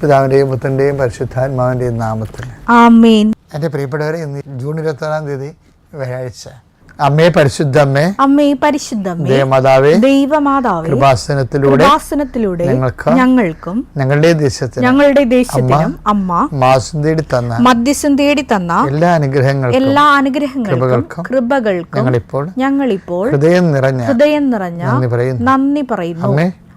പിതാവിന്റെയും പുത്രന്റെയും പരിശുദ്ധാത്മാവിന്റെയും നാമത്തിൽ. എന്റെ പ്രിയപ്പെട്ടവരെ ഇന്ന് ജൂൺ ഇരുപത്തി ഇരുപത്താറാം തീയതി വ്യാഴാഴ്ച. അമ്മേ പരിശുദ്ധമ്മേ അമ്മേ പരിശുദ്ധമ്മേ ദേവമാതാവേ ദൈവമാതാവേ കൃപാസനത്തിലൂടെ കൃപാസനത്തിലൂടെ ഞങ്ങൾക്ക് ഞങ്ങൾക്കും ഞങ്ങളുടെ ദേശത്തിന് ഞങ്ങളുടെ ദേശത്തിനും അമ്മ മാസം തേടി തന്ന മധ്യസ്ഥം തേടി തന്ന എല്ലാ അനുഗ്രഹങ്ങൾക്കും എല്ലാ അനുഗ്രഹങ്ങൾക്കും കൃപകൾക്കും ഞങ്ങളിപ്പോൾ ഞങ്ങളിപ്പോൾ ഹൃദയം നിറഞ്ഞ ഹൃദയം നിറഞ്ഞ നന്ദി പറയുന്നു. നന്ദി പറയുന്നു.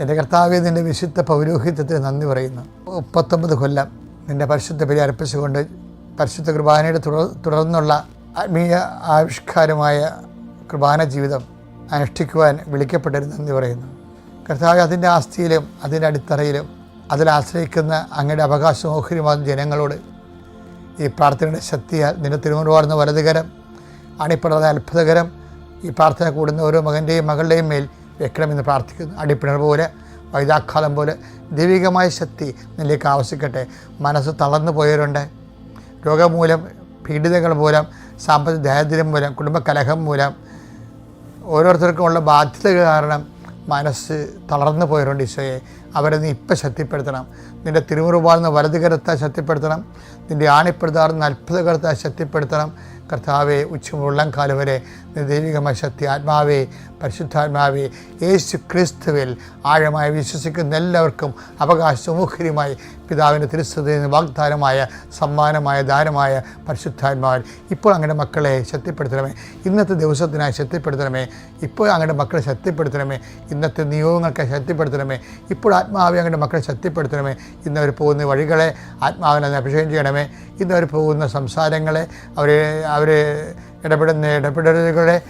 എന്റെ കർത്താവ് നിന്റെ വിശുദ്ധ പൗരോഹിത്യത്തിന് നന്ദി പറയുന്നു. മുപ്പത്തൊമ്പത് കൊല്ലം നിന്റെ പരിശുദ്ധ ബലി അർപ്പിച്ചുകൊണ്ട് പരിശുദ്ധ കുർബാനയുടെ തുടർ തുടർന്നുള്ള ആത്മീയ ആവിഷ്കാരമായ കുർബാന ജീവിതം അനുഷ്ഠിക്കുവാൻ വിളിക്കപ്പെട്ടതിന് നന്ദി പറയുന്നു. കർത്താവ് അതിന്റെ ആസ്തിയിലും അതിന്റെ അടിത്തറയിലും അതിൽ ആശ്രയിക്കുന്ന അങ്ങയുടെ അവകാശമോഹരിമാകുന്ന ജനങ്ങളോട് ഈ പ്രാർത്ഥനയുടെ ശക്തിയാൽ നിന്റെ തിരുമുറവാടുന്ന വലതുകരം അണിപ്പെടുന്ന അത്ഭുതകരം ഈ പ്രാർത്ഥന കൂടുന്ന ഓരോ മകന്റെയും മകളുടെയും മേൽ വെക്കണമെന്ന് പ്രാർത്ഥിക്കുന്നു. അടിപ്പിണർ പോലെ വൈതാഖാലം പോലെ ദൈവികമായ ശക്തി നിലേക്ക് ആവശ്യിക്കട്ടെ. മനസ്സ് തളർന്നു പോയവരുണ്ട്. രോഗമൂലം മൂലം പീഡിതകൾ മൂലം സാമ്പത്തിക ദാരിദ്ര്യം മൂലം കുടുംബകലഹം മൂലം ഓരോരുത്തർക്കുമുള്ള ബാധ്യത കാരണം മനസ്സ് തളർന്നു പോയവരുണ്ട് ഈശോയെ. അവരെ നീ ഇപ്പം ശക്തിപ്പെടുത്തണം. നിന്റെ തിരുമുറുപാടുന്ന വലതുകരത്തെ ശക്തിപ്പെടുത്തണം. നിന്റെ ആണിപ്പെടുത്താറുന്ന അത്ഭുതകരത്തെ ശക്തിപ്പെടുത്തണം. കർത്താവെ ഉച്ചമുള്ളം കാലം വരെ ദൈവികമായ ശക്തി ആത്മാവേ പരിശുദ്ധാത്മാവേ യേശു ക്രിസ്തുവിൽ ആഴമായി വിശ്വസിക്കുന്ന എല്ലാവർക്കും അവകാശ അവകാശമുഖരിയുമായി പിതാവിന്റെ തിരുസ്ഥതയിൽ വാഗ്ദാനമായ സമ്മാനമായ ദാനമായ പരിശുദ്ധാത്മാവൻ ഇപ്പോൾ അങ്ങയുടെ മക്കളെ ശക്തിപ്പെടുത്തണമേ. ഇന്നത്തെ ദിവസത്തിനായി ശക്തിപ്പെടുത്തണമേ. ഇപ്പോൾ അങ്ങയുടെ മക്കളെ ശക്തിപ്പെടുത്തണമേ. ഇന്നത്തെ നിയോഗങ്ങൾക്ക് ശക്തിപ്പെടുത്തണമേ. ഇപ്പോൾ ആത്മാവി അങ്ങയുടെ മക്കളെ ശക്തിപ്പെടുത്തണമേ. ഇന്നവർ പോകുന്ന വഴികളെ ആത്മാവിനെ അഭിഷേകം ചെയ്യണമേ. ഇന്നവർ പോകുന്ന സംസാരങ്ങളെ അവർ അവർ ഇടപെടുന്ന ഇടപെടലുകളെ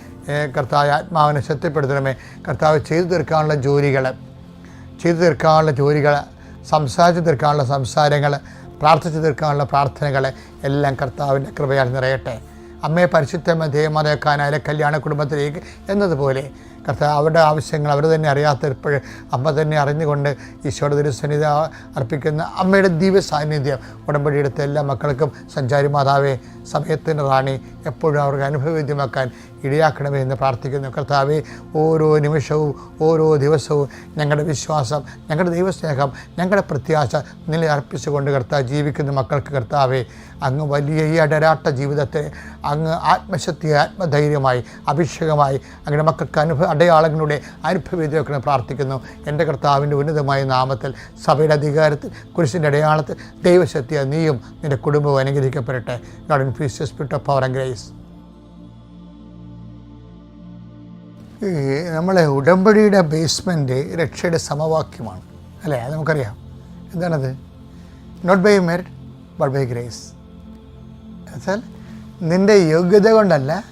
കർത്താവ് ആത്മാവിനെ ശക്തിപ്പെടുത്തണമേ. കർത്താവ് ചെയ്തു തീർക്കാനുള്ള ജോലികൾ ചെയ്തു തീർക്കാനുള്ള ജോലികൾ സംസാരിച്ച് തീർക്കാനുള്ള സംസാരങ്ങൾ പ്രാർത്ഥിച്ചു തീർക്കാനുള്ള പ്രാർത്ഥനകൾ എല്ലാം കർത്താവിന്റെ കൃപയാൽ നിറയട്ടെ. അമ്മയെ പരിശുദ്ധമ ദേവമാതക്കാനായ കല്യാണ കുടുംബത്തിലേക്ക് എന്നതുപോലെ കർത്താവ് അവരുടെ ആവശ്യങ്ങൾ അവർ തന്നെ അറിയാത്തപ്പോൾ അമ്മ തന്നെ അറിഞ്ഞുകൊണ്ട് ഈശോയുടെ തിരുസന്നിധി അർപ്പിക്കുന്ന അമ്മയുടെ ദിവ്യ സാന്നിധ്യം ഉടമ്പടിയെടുത്ത എല്ലാ മക്കൾക്കും. സഞ്ചാരി മാതാവേ സമയത്തിന്റെ റാണി എപ്പോഴും അവർക്ക് അനുഭവവേദ്യമാക്കാൻ ഇടയാക്കണമേ എന്ന് പ്രാർത്ഥിക്കുന്നു. കർത്താവെ ഓരോ നിമിഷവും ഓരോ ദിവസവും ഞങ്ങളുടെ വിശ്വാസം ഞങ്ങളുടെ ദൈവസ്നേഹം ഞങ്ങളുടെ പ്രത്യാശ നില അർപ്പിച്ചുകൊണ്ട് കർത്താവ് ജീവിക്കുന്ന മക്കൾക്ക് കർത്താവെ അങ്ങ് വലിയ ഈ അടരാട്ട ജീവിതത്തെ അങ്ങ് ആത്മശക്തി ആത്മധൈര്യമായി അഭിഷേകമായി അങ്ങയുടെ മക്കൾക്ക് അനുഭവ അടയാളങ്ങളുടെ അനുഭവവേദ്യമാക്കണം പ്രാർത്ഥിക്കുന്നു. എന്റെ കർത്താവിന്റെ ഉന്നതമായ നാമത്തിൽ സഭയുടെ അധികാരത്തിൽ കുരിശിന്റെ അടയാളത്തിൽ ദൈവശക്തിയ നീയും നിന്റെ കുടുംബവും അനുഗ്രഹിക്കപ്പെടട്ടെ. God gives spirit of power and grace നമ്മളെ ഉടമ്പടിയുടെ ബേസ്മെന്റ് രക്ഷയുടെ സമവാക്യമാണ്. അല്ലേ? അത് നമുക്കറിയാം. എന്താണത്? Not by merit but by grace എന്നുവെച്ചാൽ നിന്റെ യോഗ്യത കൊണ്ടല്ല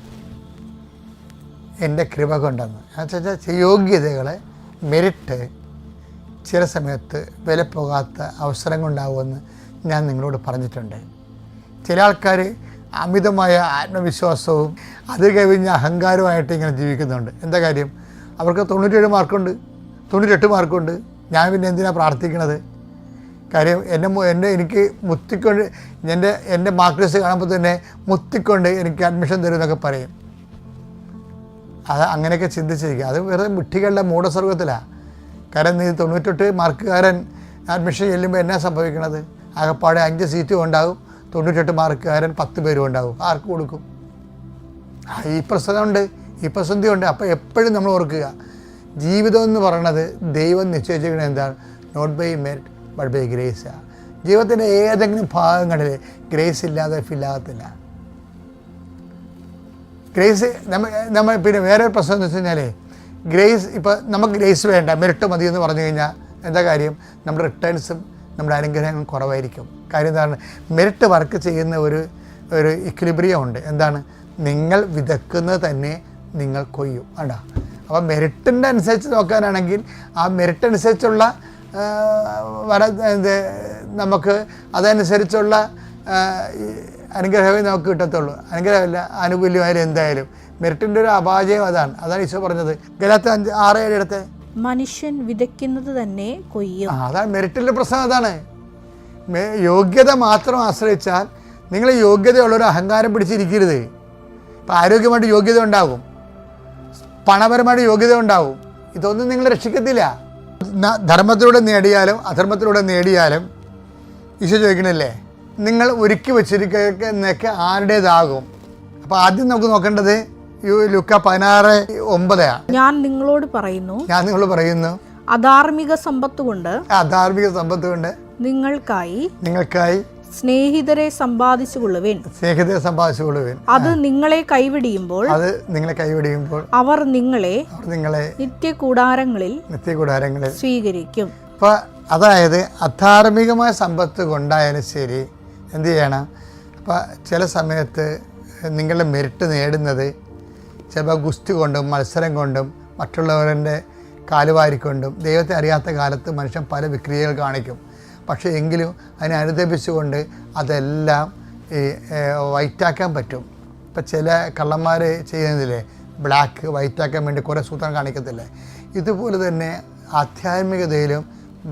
എന്റെ കൃപ കൊണ്ടെന്ന്. എന്നുവെച്ചാൽ യോഗ്യതകളെ മെറിറ്റ് ചില സമയത്ത് വില പോകാത്ത അവസരങ്ങളുണ്ടാവുമെന്ന് ഞാൻ നിങ്ങളോട് പറഞ്ഞിട്ടുണ്ട്. ചില ആൾക്കാർ അമിതമായ ആത്മവിശ്വാസവും അത് കവിഞ്ഞ അഹങ്കാരമായിട്ട് ഇങ്ങനെ ജീവിക്കുന്നുണ്ട്. എന്താ കാര്യം? അവർക്ക് തൊണ്ണൂറ്റേഴ് മാർക്കുണ്ട് തൊണ്ണൂറ്റെട്ട് മാർക്കുണ്ട്. ഞാൻ പിന്നെ എന്തിനാണ് പ്രാർത്ഥിക്കണത്? കാര്യം എന്റെ എന്റെ എനിക്ക് മുത്തിക്കൊണ്ട് എന്റെ എന്റെ മാർക്ക് ലിസ്റ്റ് കാണുമ്പോൾ തന്നെ മുത്തിക്കൊണ്ട് എനിക്ക് അഡ്മിഷൻ തരും എന്നൊക്കെ പറയും. അത് അങ്ങനെയൊക്കെ ചിന്തിച്ചിരിക്കുക. അത് വെറുതെ മുട്ടികളുടെ മൂടസ്വർഗത്തിലാണ് കാരണം നീ തൊണ്ണൂറ്റെട്ട് മാർക്കുകാരൻ അഡ്മിഷൻ ചെല്ലുമ്പോൾ എന്നാ സംഭവിക്കണത്? ആകപ്പാടെ അഞ്ച് സീറ്റും ഉണ്ടാകും തൊണ്ണൂറ്റെട്ട് മാർക്കുകാരൻ പത്ത് പേരും ഉണ്ടാകും ആർക്ക് കൊടുക്കും? ഈ പ്രസംഗമുണ്ട് ഈ പ്രസന്ധിയുണ്ട് അപ്പോൾ എപ്പോഴും നമ്മൾ ഓർക്കുക ജീവിതം എന്ന് പറയണത് ദൈവം നിശ്ചയിച്ചിരിക്കുന്നത് എന്താണ്? Not by merit but by grace ജീവിതത്തിന്റെ ഏതെങ്കിലും ഭാഗങ്ങളിൽ ഗ്രേസ് ഇല്ലാതെ ഫില്ലാകത്തില്ല ഗ്രേസ് നമ്മ നമ്മൾ പിന്നെ വേറെ ഒരു പ്രശ്നം എന്ന് വെച്ച് കഴിഞ്ഞാൽ ഗ്രേസ് ഇപ്പോൾ നമുക്ക് ഗ്രേസ് വേണ്ട മെറിറ്റ് മതി എന്ന് പറഞ്ഞു കഴിഞ്ഞാൽ എന്താ കാര്യം? നമ്മുടെ റിട്ടേൺസും നമ്മുടെ അനുഗ്രഹങ്ങളും കുറവായിരിക്കും. കാര്യം എന്താണ്? മെറിറ്റ് വർക്ക് ചെയ്യുന്ന ഒരു ഒരു ഇക്വിലിബ്രിയം ഉണ്ട്. എന്താണ്? നിങ്ങൾ വിതക്കുന്നത് തന്നെ നിങ്ങൾ കൊയ്യും. ആണ്ടാ അപ്പോൾ മെറിറ്റിന്റെ അനുസരിച്ച് നോക്കാനാണെങ്കിൽ ആ മെറിറ്റ് അനുസരിച്ചുള്ള വര എന്ത് നമുക്ക് അതനുസരിച്ചുള്ള അനുഗ്രഹമേ നമുക്ക് കിട്ടത്തുള്ളൂ. അനുഗ്രഹമല്ല ആനുകൂല്യമായാലും എന്തായാലും. മെറിറ്റിന്റെ ഒരു അപാജയം അതാണ്. അതാണ് ഈശോ പറഞ്ഞത്. ഗലാത്ത അഞ്ച് ആറ് ഏഴ് എടുത്ത്. മനുഷ്യൻ വിതയ്ക്കുന്നത് തന്നെ കൊയ്യും. അതാണ് മെറിറ്റിന്റെ പ്രശ്നം അതാണ്. യോഗ്യത മാത്രം ആശ്രയിച്ചാൽ നിങ്ങൾ യോഗ്യതയുള്ളൊരു അഹങ്കാരം പിടിച്ചിരിക്കരുത്. ഇപ്പം ആരോഗ്യമായിട്ട് യോഗ്യത ഉണ്ടാകും. പണപരമായിട്ട് യോഗ്യത ഉണ്ടാവും ഇതൊന്നും നിങ്ങൾ രക്ഷിക്കത്തില്ല. ധർമ്മത്തിലൂടെ നേടിയാലും അധർമ്മത്തിലൂടെ നേടിയാലും ഈശോ ചോദിക്കണില്ലേ? നിങ്ങൾ ഒരുക്കി വെച്ചിരിക്കുന്നൊക്കെ ആരുടേതാകും? അപ്പോൾ ആദ്യം നമുക്ക് നോക്കേണ്ടത് ലുക്ക പതിനാറ് ഒമ്പതാണ് ഞാൻ നിങ്ങളോട് പറയുന്നു ഞാൻ നിങ്ങളോട് പറയുന്നു അധാർമിക സമ്പത്ത് കൊണ്ട് അധാർമിക സമ്പത്ത് കൊണ്ട് നിങ്ങൾക്കായി നിങ്ങൾക്കായി സ്നേഹിതരെ സമ്പാദിച്ചു കൊള്ളുവേൻ സ്നേഹിതരെ സമ്പാദിച്ചുകൊള്ളുവിൻ. അത് നിങ്ങളെ കൈവിടിയുമ്പോൾ അത് നിങ്ങളെ കൈവിടിയുമ്പോൾ അവർ നിങ്ങളെ നിങ്ങളെ നിത്യകൂടാരങ്ങളിൽ നിത്യകൂടാരങ്ങളിൽ സ്വീകരിക്കും. അപ്പോൾ അതായത് അധാർമികമായ സമ്പത്ത് കൊണ്ടായാലും ശരി എന്ത് ചെയ്യണം? അപ്പോൾ ചില സമയത്ത് നിങ്ങളുടെ മെരിറ്റ് നേടുന്നത് ചിലപ്പോൾ ഗുസ്തി കൊണ്ടും മത്സരം കൊണ്ടും മറ്റുള്ളവരുടെ കാലുവാരിക്കൊണ്ടും ദൈവത്തെ അറിയാത്ത കാലത്ത് മനുഷ്യൻ പല വിക്രിയകൾ കാണിക്കും. പക്ഷേ എങ്കിലും അതിനെ അനുദപിച്ചുകൊണ്ട് അതെല്ലാം ഈ വൈറ്റാക്കാൻ പറ്റും. ഇപ്പം ചില കള്ളന്മാർ ചെയ്യുന്നതില്ലേ ബ്ലാക്ക് വൈറ്റാക്കാൻ വേണ്ടി കുറേ സൂത്രം കാണിക്കത്തില്ലേ? ഇതുപോലെ തന്നെ ആധ്യാത്മികതയിലും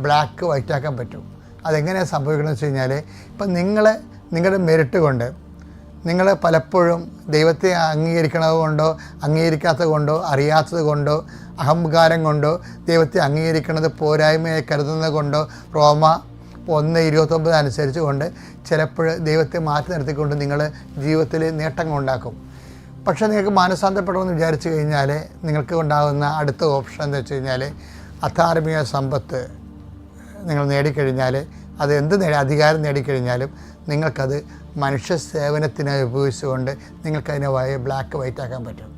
ബ്ലാക്ക് വൈറ്റാക്കാൻ പറ്റും. അതെങ്ങനെയാണ് സംഭവിക്കണമെന്ന് വെച്ച് കഴിഞ്ഞാൽ ഇപ്പം നിങ്ങളെ നിങ്ങളുടെ മെരിട്ട് കൊണ്ട് നിങ്ങൾ പലപ്പോഴും ദൈവത്തെ അംഗീകരിക്കണത് കൊണ്ടോ അംഗീകരിക്കാത്തത് കൊണ്ടോ അറിയാത്തത് കൊണ്ടോ അഹങ്കാരം കൊണ്ടോ ദൈവത്തെ അംഗീകരിക്കണത് പോരായ്മയായി കരുതുന്നത് കൊണ്ടോ റോമ ഒന്ന് ഇരുപത്തൊമ്പത് അനുസരിച്ച് കൊണ്ട് ചിലപ്പോൾ ദൈവത്തെ മാറ്റി നിർത്തിക്കൊണ്ട് നിങ്ങൾ ജീവിതത്തിൽ നേട്ടങ്ങൾ ഉണ്ടാക്കും. പക്ഷേ നിങ്ങൾക്ക് മാനസാന്തരപ്പെടണമെന്ന് വിചാരിച്ചു കഴിഞ്ഞാൽ നിങ്ങൾക്ക് ഉണ്ടാകുന്ന അടുത്ത ഓപ്ഷൻ എന്ന് വെച്ച് കഴിഞ്ഞാൽ അധാർമിക സമ്പത്ത് നിങ്ങൾ നേടിക്കഴിഞ്ഞാൽ അത് എന്ത് നേടി അധികാരം നേടിക്കഴിഞ്ഞാലും നിങ്ങൾക്കത് മനുഷ്യ സേവനത്തിനായി ഉപയോഗിച്ചുകൊണ്ട് നിങ്ങൾക്കതിനെ വയ ബ്ലാക്ക് വൈറ്റ് ആക്കാൻ പറ്റും.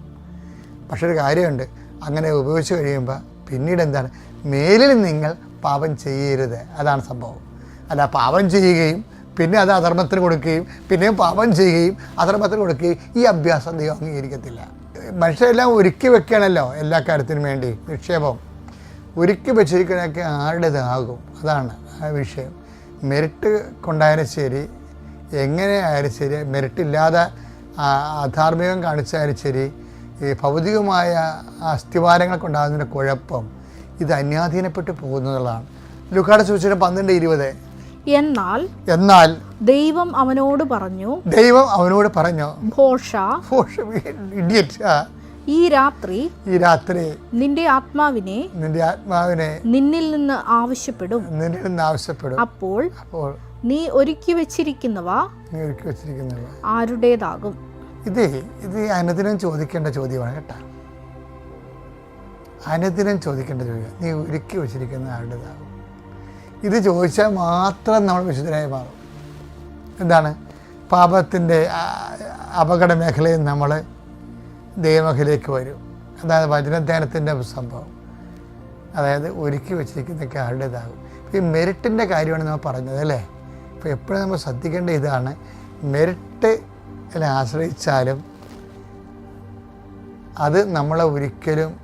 പക്ഷെ ഒരു കാര്യമുണ്ട് അങ്ങനെ ഉപയോഗിച്ച് കഴിയുമ്പോൾ പിന്നീട് എന്താണ്? മേലിൽ നിങ്ങൾ പാപം ചെയ്യരുത്. അതാണ് സംഭവം. അല്ല പാപം ചെയ്യുകയും പിന്നെ അത് അധർമ്മത്തിന് കൊടുക്കുകയും പിന്നെയും പാപം ചെയ്യുകയും അധർമ്മത്തിന് കൊടുക്കുകയും ഈ അഭ്യാസം ദൈവം അംഗീകരിക്കത്തില്ല. മനുഷ്യരെല്ലാം ഒരുക്കി വെക്കണമല്ലോ എല്ലാ കാര്യത്തിനും വേണ്ടി. നിക്ഷേപം. ഒരുക്കി വെച്ചിരിക്കണൊക്കെ ആരുടേതാകും. അതാണ് ആ വിഷയം. മെറിറ്റ് കൊണ്ടായാലും ശരി എങ്ങനെ ആയാലും ശരി മെറിറ്റ് ഇല്ലാതെ അധാർമികം കാണിച്ചാലും ശരി ഈ ഭൗതികമായ അസ്ഥിവാരങ്ങൾ കൊണ്ടാകുന്നതിന്റെ കുഴപ്പം ഇത് അന്യാധീനപ്പെട്ട് പോകുന്നതാണ്. ലുക്കാട് സൂചന പന്ത്രണ്ട് ഇരുപത്. എന്നാൽ എന്നാൽ ദൈവം അവനോട് പറഞ്ഞു ദൈവം അവനോട് പറഞ്ഞു ഘോഷ ഇഡിയറ്റ് ഈ രാത്രി ഈ രാത്രി നിന്റെ ആത്മാവിനെ നിന്റെ ആത്മാവിനെ നിന്നിൽ നിന്ന് ആവശ്യപ്പെടും. നിന്നിൽ നിന്ന് ആവശ്യപ്പെടും. അപ്പോൾ അപ്പോൾ നീ ഒരുക്കി വെച്ചിരിക്കുന്നവ നീ ഒരുക്കി വെച്ചിരിക്കുന്നവ ആരുടേതാകും? ഇത് ഇത് അനുദിനം ചോദിക്കേണ്ട ചോദ്യമാണ് കേട്ടോ. അനുദിനം ചോദിക്കേണ്ട ചോദ്യം നീ ഒരുക്കി വെച്ചിരിക്കുന്ന ആരുടേതാകും? ഇത് ചോദിച്ചാൽ മാത്രം നമ്മൾ വിശുദ്ധരായി മാറും. എന്താണ്? പാപത്തിന്റെ അപകട മേഖലയിൽ നമ്മൾ ദൈവമേഖലയിലേക്ക് വരും. അതായത് വചനധ്യാനത്തിന്റെ സംഭവം. അതായത് ഒരുക്കി വെച്ചിരിക്കുന്ന ഇപ്പോൾ ഈ മെറിറ്റിന്റെ കാര്യമാണ് നമ്മൾ പറഞ്ഞത് അല്ലേ? ഇപ്പോൾ എപ്പോഴും നമ്മൾ ശ്രദ്ധിക്കേണ്ട ഇതാണ് മെറിറ്റ് ആശ്രയിച്ചാലും അത് നമ്മളെ ഒരിക്കലും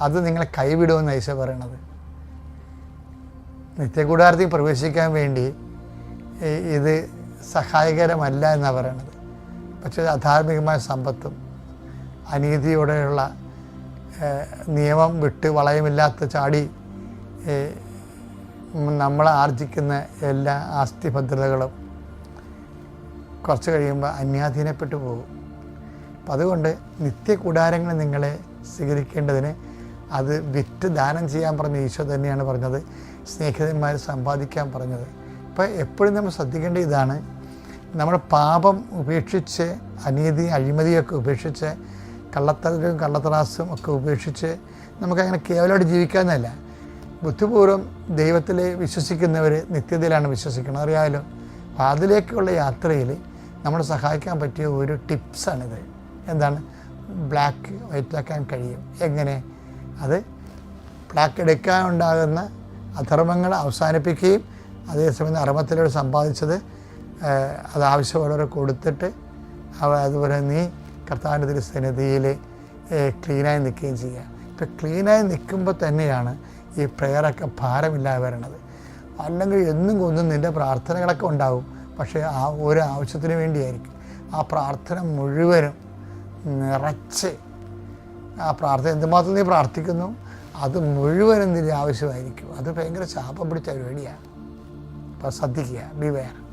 അത് നിങ്ങളെ കൈവിടുമെന്ന് ഐശ പറയണത് നിത്യകൂടാരത്തിൽ പ്രവേശിക്കാൻ വേണ്ടി ഇത് സഹായകരമല്ല എന്നാണ് പറയണത്. പക്ഷേ അധാർമികമായ സമ്പത്തും അനീതിയോടെയുള്ള നിയമം വിട്ട് വളയമില്ലാത്ത ചാടി നമ്മൾ ആർജിക്കുന്ന എല്ലാ ആസ്തി ഭദ്രതകളും കുറച്ച് കഴിയുമ്പോൾ അന്യാധീനപ്പെട്ടു പോകും. അപ്പം അതുകൊണ്ട് നിത്യകൂടാരങ്ങൾ നിങ്ങളെ സ്വീകരിക്കേണ്ടതിന് അത് വിറ്റ് ദാനം ചെയ്യാൻ പറഞ്ഞ ഈശോ തന്നെയാണ് പറഞ്ഞത്. സ്നേഹിതന്മാർ സമ്പാദിക്കാൻ പറഞ്ഞത്. ഇപ്പം എപ്പോഴും നമ്മൾ ശ്രദ്ധിക്കേണ്ട ഇതാണ്. നമ്മൾ പാപം ഉപേക്ഷിച്ച് അനീതി അഴിമതിയൊക്കെ ഉപേക്ഷിച്ച് കള്ളത്തരവും കള്ളത്രാസും ഒക്കെ ഉപേക്ഷിച്ച് നമുക്കങ്ങനെ കേവലമായിട്ട് ജീവിക്കാമെന്നല്ല ബുദ്ധിപൂർവം ദൈവത്തിൽ വിശ്വസിക്കുന്നവർ നിത്യതയിലാണ് വിശ്വസിക്കുന്നത്. അറിയാമല്ലോ അപ്പോൾ അതിലേക്കുള്ള യാത്രയിൽ നമ്മളെ സഹായിക്കാൻ പറ്റിയ ഒരു ടിപ്സാണിത്. എന്താണ്? ബ്ലാക്ക് വൈറ്റാക്കാൻ കഴിയും. എങ്ങനെ? അത് പ്ലാക്ക് എടുക്കാനുണ്ടാകുന്ന അധർമ്മങ്ങൾ അവസാനിപ്പിക്കുകയും അതേസമയം അർമ്മത്തിലൂടെ സമ്പാദിച്ചത് അത് ആവശ്യമുള്ളവരെ കൊടുത്തിട്ട് അവ അതുപോലെ നീ കർത്താവിന്റെ തിരുസന്നിധിയിൽ ക്ലീനായി നിൽക്കുകയും ചെയ്യുക. ഇപ്പം ക്ലീനായി നിൽക്കുമ്പോൾ തന്നെയാണ് ഈ പ്രെയറൊക്കെ ഭാരമില്ലാതെ വരണത്. അല്ലെങ്കിൽ എന്നും കൊന്നും നിന്റെ പ്രാർത്ഥനകളൊക്കെ ഉണ്ടാവും പക്ഷേ ആ ഒരു ആവശ്യത്തിന് വേണ്ടിയായിരിക്കും. ആ പ്രാർത്ഥന മുഴുവനും നിറച്ച് ആ പ്രാർത്ഥന എന്തുമാത്രം നീ പ്രാർത്ഥിക്കുന്നു? അത് മുഴുവനും നിന്റെ ആവശ്യമായിരിക്കും. അത് ഭയങ്കര ശാപം പിടിച്ച പരിപാടിയാണ് അപ്പം ശ്രദ്ധിക്കുക. B wear